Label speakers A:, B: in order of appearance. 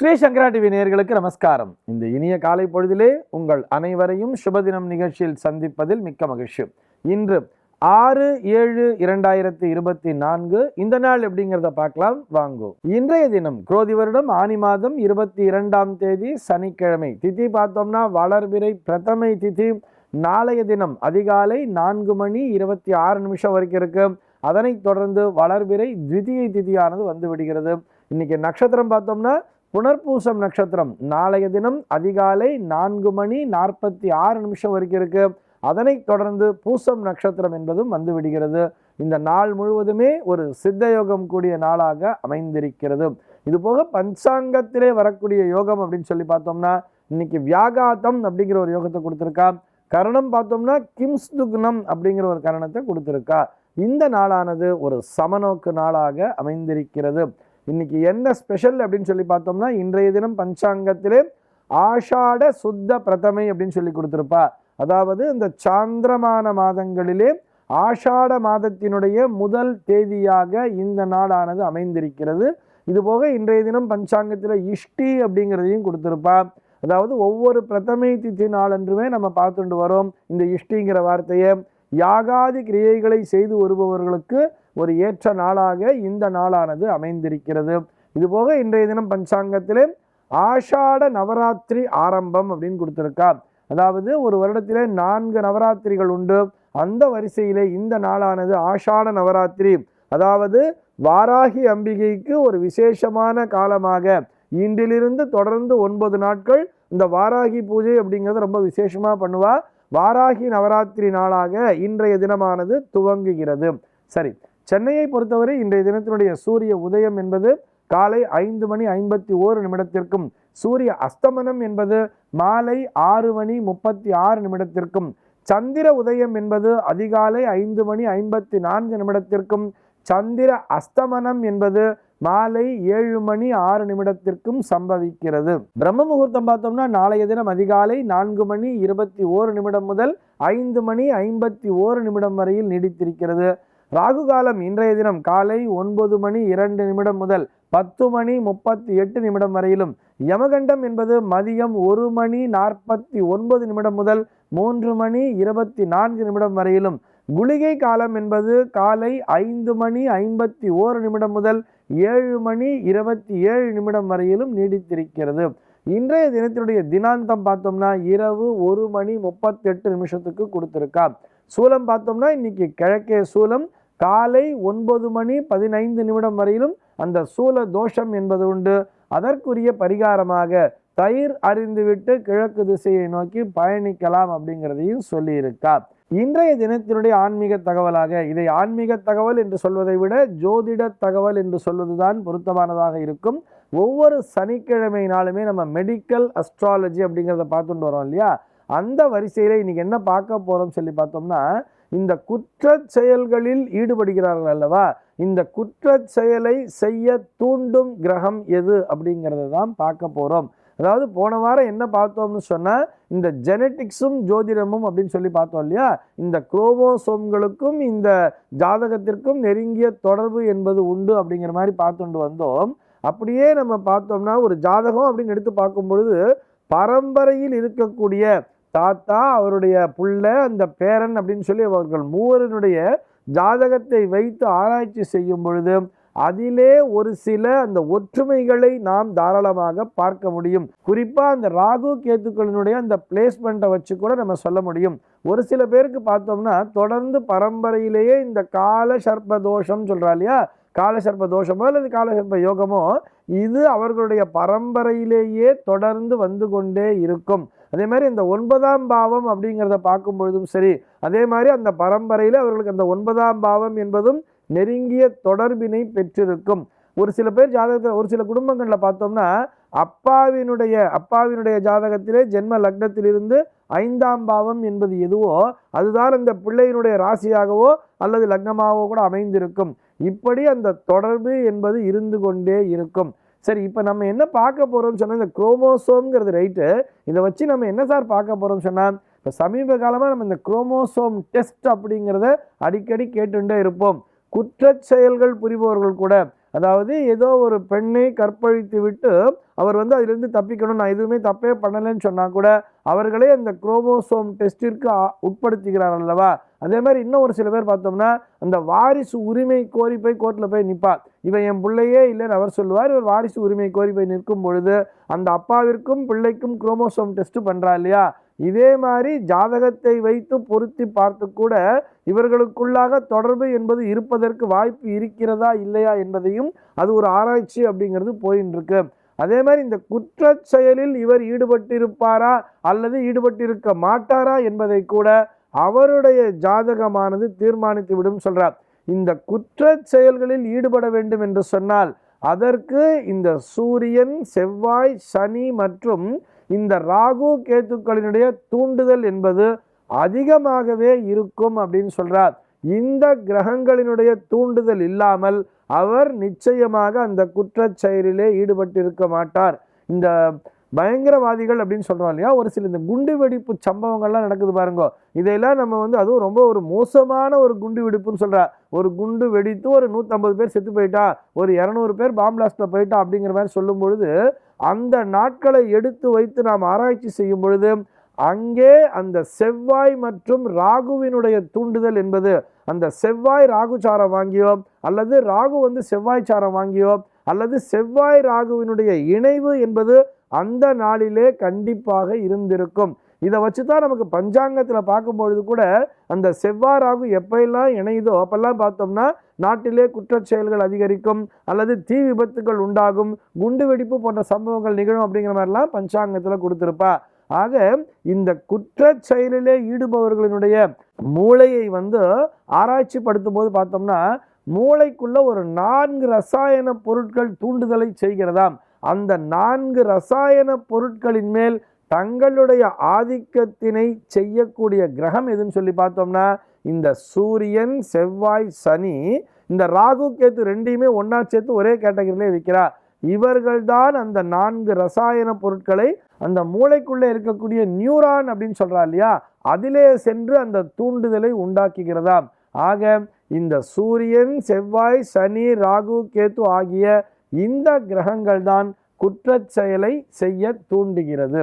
A: ஸ்ரீ சங்கரா TV நேர்களுக்கு நமஸ்காரம். இந்த இனிய காலை பொழுதிலே உங்கள் அனைவரையும் சுபதினம் நிகழ்ச்சியில் சந்திப்பதில் மிக்க மகிழ்ச்சி. இன்று ஆறு ஏழு இரண்டாயிரத்தி இருபத்தி நான்கு இந்த நாள் எப்படிங்கிறத பார்க்கலாம். வாங்கோ. இன்றைய தினம் குரோதி வருடம் ஆனி மாதம் இருபத்தி இரண்டாம் தேதி சனிக்கிழமை. திதி பார்த்தோம்னா வளர்பிறை பிரதமை திதி. நாளைய தினம் அதிகாலை நான்கு மணி இருபத்தி ஆறு நிமிஷம் வரைக்கும் இருக்கு. அதனைத் தொடர்ந்து வளர்பிறை திவிதியை திதியானது வந்து விடுகிறது. இன்னைக்கு நட்சத்திரம் பார்த்தோம்னா புனர்பூசம் நட்சத்திரம். நாளைய தினம் அதிகாலை நான்கு மணி நாற்பத்தி ஆறு நிமிஷம் வரைக்கும் இருக்கு. அதனைத் தொடர்ந்து பூசம் நட்சத்திரம் என்பதும் வந்து விடுகிறது. இந்த நாள் முழுவதுமே ஒரு சித்த யோகம் கூடிய நாளாக அமைந்திருக்கிறது. இது போக பஞ்சாங்கத்திலே வரக்கூடிய யோகம் அப்படின்னு சொல்லி பார்த்தோம்னா இன்னைக்கு வியாகாத்தம் அப்படிங்கிற ஒரு யோகத்தை கொடுத்துருக்கா. கரணம் பார்த்தோம்னா கிம்ஸ்துக்னம் அப்படிங்கிற ஒரு கரணத்தை கொடுத்துருக்கா. இந்த நாளானது ஒரு சமநோக்கு நாளாக அமைந்திருக்கிறது. இன்னைக்கு என்ன ஸ்பெஷல் அப்படின்னு சொல்லி பார்த்தோம்னா இன்றைய தினம் பஞ்சாங்கத்திலே ஆஷாட சுத்த பிரதமை அப்படின்னு சொல்லி கொடுத்துருப்பா. அதாவது இந்த சாந்திரமான மாதங்களிலே ஆஷாட மாதத்தினுடைய முதல் தேதியாக இந்த நாளானது அமைந்திருக்கிறது. இது போக இன்றைய தினம் பஞ்சாங்கத்தில் இஷ்டி அப்படிங்கிறதையும் கொடுத்துருப்பா. அதாவது ஒவ்வொரு பிரதமை திதி நாளன்றுமே நம்ம பார்த்துட்டு வரோம் இந்த இஷ்டிங்கிற வார்த்தையை. யாகாதி கிரியைகளை செய்து வருபவர்களுக்கு ஒரு ஏற்ற நாளாக இந்த நாளானது அமைந்திருக்கிறது. இதுபோக இன்றைய தினம் பஞ்சாங்கத்திலே ஆஷாட நவராத்திரி ஆரம்பம் அப்படின்னு கொடுத்துருக்கா அதாவது ஒரு வருடத்திலே நான்கு நவராத்திரிகள் உண்டு. அந்த வரிசையிலே இந்த நாளானது ஆஷாட நவராத்திரி. அதாவது வாராகி அம்பிகைக்கு ஒரு விசேஷமான காலமாக இன்றிலிருந்து தொடர்ந்து ஒன்பது நாட்கள் இந்த வாராகி பூஜை அப்படிங்கிறது ரொம்ப விசேஷமாக பண்ணுவாள் வாராகி நவராத்திரி நாளாக இன்றைய தினமானது துவங்குகிறது. சரி சென்னையை பொறுத்தவரை இன்றைய தினத்தினுடைய சூரிய உதயம் என்பது காலை ஐந்து மணி ஐம்பத்தி ஓரு நிமிடத்திற்கும் சூரிய அஸ்தமனம் என்பது மாலை ஆறு மணி முப்பத்தி ஆறு நிமிடத்திற்கும் சந்திர உதயம் என்பது அதிகாலை ஐந்து மணி ஐம்பத்தி நான்கு நிமிடத்திற்கும் சந்திர அஸ்தமனம் என்பது மாலை ஏழு மணி ஆறு நிமிடத்திற்கும் சம்பவிக்கிறது. பிரம்ம முகூர்த்தம் பார்த்தோம்னா நாளைய தினம் அதிகாலை நான்கு மணி இருபத்தி ஓரு நிமிடம் முதல் ஐந்து மணி ஐம்பத்தி ஓரு நிமிடம் வரையில் நீடித்திருக்கிறது. ராகு காலம் இன்றைய தினம் காலை ஒன்பது மணி இரண்டு நிமிடம் முதல் பத்து மணி முப்பத்தி எட்டு நிமிடம் வரையிலும். யமகண்டம் என்பது மதியம் ஒரு மணி நாற்பத்தி ஒன்பது நிமிடம் முதல் மூன்று மணி இருபத்தி நான்கு நிமிடம் வரையிலும். குளிகை காலம் என்பது காலை ஐந்து மணி ஐம்பத்தி ஓரு நிமிடம் முதல் ஏழு மணி இருபத்தி ஏழு நிமிடம் வரையிலும் நீடித்திருக்கிறது. இன்றைய தினத்தினுடைய தினாந்தம் பார்த்தோம்னா இரவு ஒரு மணி முப்பத்தெட்டு நிமிஷத்துக்கு கொடுத்துருக்கா. சூலம் பார்த்தோம்னா இன்னைக்கு கிழக்கே சூலம் காலை ஒன்பது மணி பதினைந்து நிமிடம் வரையிலும் அந்த சூல தோஷம் என்பது உண்டு. அதற்குரிய பரிகாரமாக தயிர் அறிந்துவிட்டு கிழக்கு திசையை நோக்கி பயணிக்கலாம் அப்படிங்கிறதையும் சொல்லியிருக்கார் இன்றைய தினத்தினுடைய ஆன்மீக தகவலாக இதை ஆன்மீக தகவல் என்று சொல்வதை விட ஜோதிட தகவல் என்று சொல்வதுதான் பொருத்தமானதாக இருக்கும். ஒவ்வொரு சனிக்கிழமை நாளுமே நம்ம மெடிக்கல் அஸ்ட்ராலஜி அப்படிங்கிறத பார்த்துட்டு வரோம் இல்லையா? அந்த வரிசையில் இன்னைக்கு என்ன பார்க்க போகிறோம் சொல்லி பார்த்தோம்னா இந்த குற்ற செயல்களில் ஈடுபடுகிறார்கள் அல்லவா? இந்த குற்றச் செயலை செய்ய தூண்டும் கிரகம் எது அப்படிங்கிறத தான் பார்க்க போகிறோம் அதாவது போன வாரம் என்ன பார்த்தோம்னு சொன்னால் இந்த ஜெனட்டிக்ஸும் ஜோதிடமும் அப்படின்னு சொல்லி பார்த்தோம் இல்லையா? இந்த குரோமோசோம்களுக்கும் இந்த ஜாதகத்திற்கும் நெருங்கிய தொடர்பு என்பது உண்டு அப்படிங்கிற மாதிரி பார்த்துட்டு வந்தோம். அப்படியே நம்ம பார்த்தோம்னா ஒரு ஜாதகம் அப்படின்னு எடுத்து பார்க்கும் பொழுது பரம்பரையில் இருக்கக்கூடிய தாத்தா அவருடைய புள்ள அந்த பேரன் அப்படின்னு சொல்லி அவர்கள் மூவரனுடைய ஜாதகத்தை வைத்து ஆராய்ச்சி செய்யும் பொழுது அதிலே ஒரு சில அந்த ஒற்றுமைகளை நாம் தாராளமாக பார்க்க முடியும். குறிப்பாக அந்த ராகு கேத்துக்களினுடைய அந்த பிளேஸ்மெண்ட்டை வச்சு கூட நம்ம சொல்ல முடியும். ஒரு சில பேருக்கு பார்த்தோம்னா தொடர்ந்து பரம்பரையிலேயே இந்த கால சர்ப்ப தோஷம் சொல்கிறா இல்லையா? காலசர்ப்ப தோஷமோ அல்லது காலசர்ப்ப யோகமோ இது அவர்களுடைய பரம்பரையிலேயே தொடர்ந்து வந்து கொண்டே இருக்கும். அதே மாதிரி இந்த ஒன்பதாம் பாவம் அப்படிங்கிறத பார்க்கும் பொழுதும் சரி அதே மாதிரி அந்த பரம்பரையில் அவர்களுக்கு அந்த ஒன்பதாம் பாவம் என்பதும் நெருங்கிய தொடர்பினை பெற்றிருக்கும். ஒரு சில பேர் ஜாதகத்தில் ஒரு சில குடும்பங்களில் பார்த்தோம்னா அப்பாவினுடைய அப்பாவினுடைய ஜாதகத்திலே ஜென்ம லக்னத்திலிருந்து ஐந்தாம் பாவம் என்பது எதுவோ அதுதான் அந்த பிள்ளையினுடைய ராசியாகவோ அல்லது லக்னமாகவோ கூட அமைந்திருக்கும். இப்படி அந்த தொடர்பு என்பது இருந்து கொண்டே இருக்கும். சரி இப்போ நம்ம என்ன பார்க்க போகிறோம்னு சொன்னால் இந்த குரோமோசோம்ங்கிறது ரைட்டு. இதை வச்சு நம்ம என்ன சார் பார்க்க போகிறோம்னு சொன்னால் இப்போ சமீப காலமாக நம்ம இந்த குரோமோசோம் டெஸ்ட் அப்படிங்கிறத அடிக்கடி கேட்டுட்டே இருப்போம். குற்ற செயல்கள் புரிபவர்கள் கூட அதாவது ஏதோ ஒரு பெண்ணை கற்பழித்து விட்டு அவர் வந்து அதிலிருந்து தப்பிக்கணும் நான் எதுவுமே தப்பே பண்ணலைன்னு சொன்னால் கூட அவர்களே அந்த குரோமோசோம் டெஸ்டிற்கு ஆ- உட்படுத்துகிறார் அல்லவா? அதே மாதிரி இன்னும் ஒரு சில பேர் பார்த்தோம்னா அந்த வாரிசு உரிமை கோரி போய் கோர்ட்டில் போய் நிற்பார் இவன் என் பிள்ளையே இல்லைன்னு அவர் சொல்லுவார். இவர் வாரிசு உரிமை கோரி போய் நிற்கும் பொழுது அந்த அப்பாவிற்கும் பிள்ளைக்கும் குரோமோசோம் டெஸ்ட்டு பண்ணுறா இல்லையா? இதே மாதிரி ஜாதகத்தை வைத்து பொருத்தி பார்த்து கூட இவர்களுக்குள்ளாக தொடர்பு என்பது இருப்பதற்கு வாய்ப்பு இருக்கிறதா இல்லையா என்பதையும் அது ஒரு ஆராய்ச்சி அப்படிங்கிறது போயின்னு இருக்கு அதே மாதிரி இந்த குற்ற செயலில் இவர் ஈடுபட்டிருப்பாரா அல்லது ஈடுபட்டிருக்க மாட்டாரா என்பதை கூட அவருடைய ஜாதகமானது தீர்மானித்து விடும் சொல்றார். இந்த குற்றச் செயல்களில் ஈடுபட வேண்டும் என்று சொன்னால் அதற்கு இந்த சூரியன் செவ்வாய் சனி மற்றும் இந்த ராகு கேத்துக்களினுடைய தூண்டுதல் என்பது அதிகமாகவே இருக்கும் அப்படின்னு சொல்கிறார் இந்த கிரகங்களினுடைய தூண்டுதல் இல்லாமல் அவர் நிச்சயமாக அந்த குற்றச் செயலிலே ஈடுபட்டிருக்க மாட்டார். இந்த பயங்கரவாதிகள் அப்படின்னு சொல்கிறோம் இல்லையா? ஒரு சில இந்த குண்டு வெடிப்பு சம்பவங்கள்லாம் நடக்குது பாருங்க. இதையெல்லாம் நம்ம வந்து அதுவும் ரொம்ப ஒரு மோசமான ஒரு குண்டு வெடிப்புன்னு சொல்கிறார் ஒரு குண்டு வெடித்து ஒரு நூற்றம்பது பேர் செத்து போயிட்டா ஒரு இரநூறு பேர் பாம்பிளாஸ்ட்டில் போயிட்டா அப்படிங்கிற மாதிரி சொல்லும் பொழுது அந்த நாட்களை எடுத்து வைத்து நாம் ஆராய்ச்சி செய்யும் பொழுது அங்கே அந்த செவ்வாய் மற்றும் ராகுவினுடைய தூண்டுதல் என்பது அந்த செவ்வாய் ராகு சாரம் வாங்கியோ அல்லது ராகு வந்து செவ்வாய் சாரம் வாங்கியோ அல்லது செவ்வாய் ராகுவினுடைய இணைவு என்பது அந்த நாளிலே கண்டிப்பாக இருந்திருக்கும். இதை வச்சு தான் நமக்கு பஞ்சாங்கத்தில் பார்க்கும்பொழுது கூட அந்த செவ்வாறாகும் எப்பெல்லாம் இணையுதோ அப்பெல்லாம் பார்த்தோம்னா நாட்டிலே குற்றச் செயல்கள் அதிகரிக்கும் அல்லது தீ விபத்துகள் உண்டாகும் குண்டு வெடிப்பு போன்ற சம்பவங்கள் நிகழும் அப்படிங்கிற மாதிரிலாம் பஞ்சாங்கத்தில் கொடுத்துருப்பா. ஆக இந்த குற்ற செயலிலே ஈடுபவர்களினுடைய மூளையை வந்து ஆராய்ச்சி படுத்தும் போது பார்த்தோம்னா மூளைக்குள்ள ஒரு நான்கு ரசாயன பொருட்கள் தூண்டுதலை செய்கிறதாம். அந்த நான்கு ரசாயன பொருட்களின் மேல் தங்களுடைய ஆதிக்கத்தினை செய்யக்கூடிய கிரகம் எதுன்னு சொல்லி பார்த்தோம்னா இந்த சூரியன் செவ்வாய் சனி இந்த ராகு கேத்து ரெண்டையுமே ஒன்றா சேர்த்து ஒரே கேட்டகரியிலே விற்கிறார் இவர்கள்தான் அந்த நான்கு ரசாயன பொருட்களை அந்த மூளைக்குள்ளே இருக்கக்கூடிய நியூரான் அப்படின்னு சொல்கிறா இல்லையா? அதிலே சென்று அந்த தூண்டுதலை உண்டாக்குகிறதாம். ஆக இந்த சூரியன் செவ்வாய் சனி ராகு கேத்து ஆகிய இந்த கிரகங்கள் தான் குற்றச்செயலை செய்ய தூண்டுகிறது.